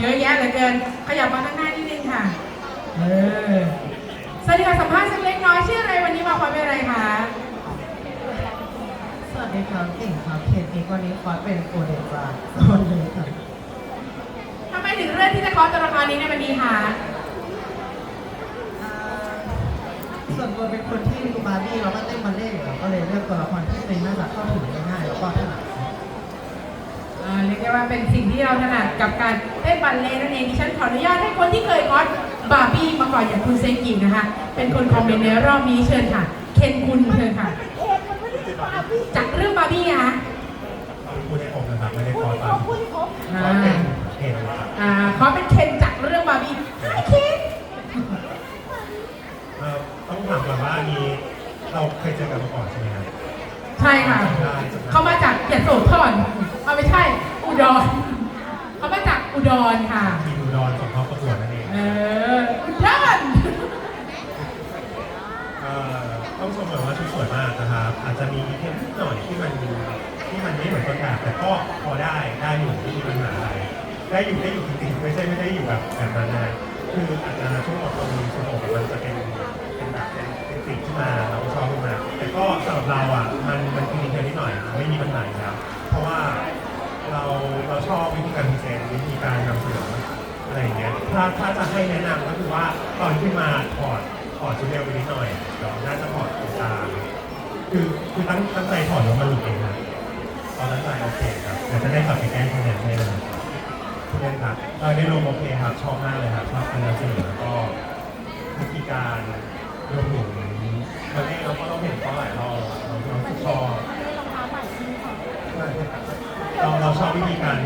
เดิน ขยับมาข้างหน้านิดนึงค่ะ เออสวัสดีค่ะสัมภาษณ์สักเล็กน้อยชื่ออะไรวันนี้มาความเป็นอะไรคะ สวัสดีครับเก่งครับเคนอีกวันนี้คอร์สเป็นโอเดจาโซนเลยครับทำไมถึงเลือกที่จะคอร์สตัวละครนี้ในวันนี้คะอ่าส่วนตัวเป็นคนที่ดูบาร์บี้แล้วก็เต้นบัลเล่ต์อยู่แล้วก็เลยเลือกตัวละครที่เป็นน่าจะเข้าถึงได้ง่ายแล้วก็ถนัดครับอ่า เรียกได้ว่าเป็นสิ่งที่เราถนัดกับการเต้นบัลเล่ต์นั่นเองดิฉันขออนุญาตให้คนที่เคยคอร์สบาร์บี้มาก่อนอย่างคุณเซกินะคะ เป็นคนคอมเมนต์ในรอบนี้เชิญค่ะ เคนคุณเชิญค่ะ จากเรื่องบาร์บี้อะคะพูดให้ผมนะครับไม่ได้คอตามอ่าก็เป็นเห็นครับอ่าเขาเป็นเคนจากเรื่องบาร์บี้ไอ้เคนเอ่อต้องถามก่อนว่าอันนี้เราเคยเจอกันมาก่อนใช่ไหมครับใช่ค่ะ เขามาจากยโสธรเอาไม่ใช่ อุดรเขามาจากอุดรค่ะ ทีมอุดรส่งเข้าประกวดนั่นเองเออ อุดรเอ่อต้องชมก่อนว่าชุดสวยมากนะครับอาจจะมีเทคนิคหน่อยที่มันที่มันไม่เหมือนต้นแบบแต่ก็พอได้ได้อยู่ไม่มีปัญหาอะไรได้อยู่ได้อยู่จริงๆไม่ใช่ไม่ได้อยู่แบบแบบนั้นนะคืออาจจะช่วงออกตรงนี้ช่วงออกมันจะเป็นเป็นแบบเป็นเป็นสิ่งที่มาเราก็ชอบขึ้นมาแต่ก็สำหรับเราอะ ถ้าถ้าจะให้แนะนำก็คือว่าตอนขึ้นมาถอดถอดชุดเร็วไปนิดหน่อยเดี๋ยวน่าจะถอดตรงกลางคือคือตั้งตั้งใจถอดแล้วมันหลุดเองนะตอนนั้นใจโอเคครับเดี๋ยวจะได้กลับไปแก้คะแนนให้เลยทุกท่านครับเออในโรงโอเคครับชอบมากเลยครับชอบการนำเสนอแล้วก็วิธีการรวมถึงมาเล่นเราก็ต้องเห็นเขาหลายรอบเราเราชอบเราเราชอบวิธีการ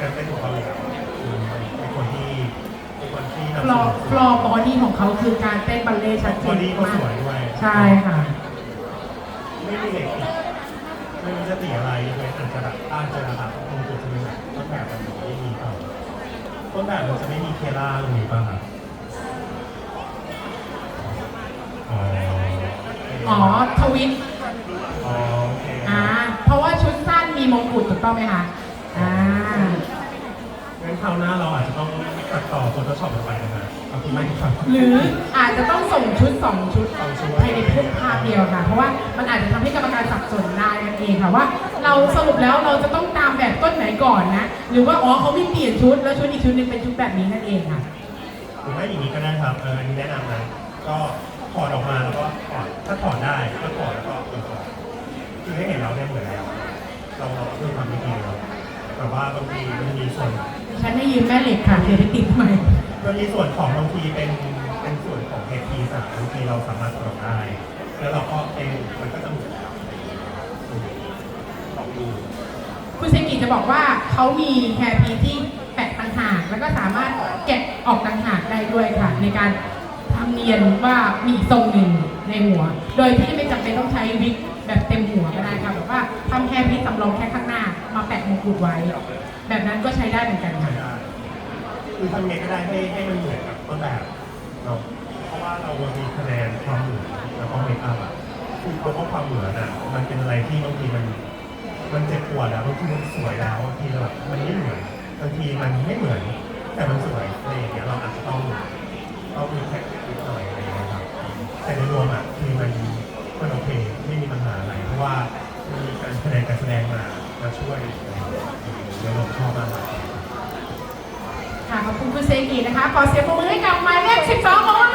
การเต้นของเขาเลยครับ ฟเสลนออฟลอร์บอดี้ของเขาคือการเต้นบัลเล่ต์ชัดเจบอนดี้เขามาสกวยด้วยใช่ค่ะ ไม่มีเหล็กติดไม่รู้จะติอะไรเลยอาจจะแบบอาจจะแบบตรงจุดนี้ต้นแบบมันไม่มีเปล่าต้นแบบมันจะไม่มีเคล่าตรงนี้ป่ะครับอ๋ออ๋อทวิตอ๋อโอเคอ่าเพราะว่าชุดสั้นมีมงกุฎถูกต้องไหมคะอ่า งั้นคราวหน้าเราอาจจะต้องตัดต่อ Photoshop ลงไปนะครับเอาคุณไม่ครับ หรืออาจจะต้องส่งชุด 2 ชุดสองชุดภายในทุกภาพเดียวค่ะ เพราะว่ามันอาจจะทำให้กรรมการสับสนได้นั่นเองค่ะว่า เราสรุปแล้วเราจะต้องตามแบบต้นไหนก่อนนะ หรือว่าอ๋อเขาไม่เปลี่ยนชุด แล้วชุดอีกชุดหนึงเป็นชุดแบบนี้นั่นเองค่ะหรือไม่อย่างนี้ก็ได้ครับเอออันนี้แนะนำนะก็ถอดออกมาแล้วก็ถอดถ้าถอดได้ก็ถอดแล้วก็เปิดออกคือให้เห็นเราได้เหมือนแล้ว เราเราเพื่อความดีเราแต่ว่าบางทีมันมีส่วนฉันให้ยืมแม่เหล็กค่ะเดี๋ยวไปติดใหม่ มันมีส่วนของบางทีเป็นเป็นส่วนของเฮดพีสอะบางทีเราสามารถถอดได้ แล้วเราก็เองมันก็จะหมุนอืมลองดูคุณเซกิจะบอกว่าเขามีแฮร์พีที่แปะต่างหากแล้วก็สามารถแกะออกต่างหากได้ด้วยค่ะ ในการทำเนียนว่ามีทรงหนึ่งในหัว โดยที่ไม่จำเป็นต้องใช้วิกแบบเต็มหัวก็ได้ค่ะแบบว่าทำแฮร์พีสำรองแค่ข้างหน้า มาแปะมงกุฎไว้ แบบนั้นก็ใช้ได้เหมือนกันค่ะ คือทำไงก็ได้ให้ให้มันเหมือนกับต้นแบบเนาะเพราะว่าเรามีคะแนนความเหมือนแล้วก็เมคอัพอะคือตัวของความเหมือนอะมันเป็นอะไรที่บางทีมัน มันเจ็บปวดแล้วบางทีมันสวยแล้วบางทีแบบมันไม่เหมือนบางทีมันไม่เหมือน แต่มันสวยอะไรอย่างเงี้ยเราอาจจะต้องต้องมีแท็กนิดหน่อยอะไรอย่างเงี้ยครับแต่ในรวมอะคือมันมันโอเคไม่มีปัญหาอะไรเพราะว่ามีการแสดงการแสดงมามาช่วยอะไรอย่างเงี้ยในรวมชอบมากเลย ค่ะขอบคุณคุณเซกินะคะขอเสียงปรบมือให้กับหมายเลข12ของเรา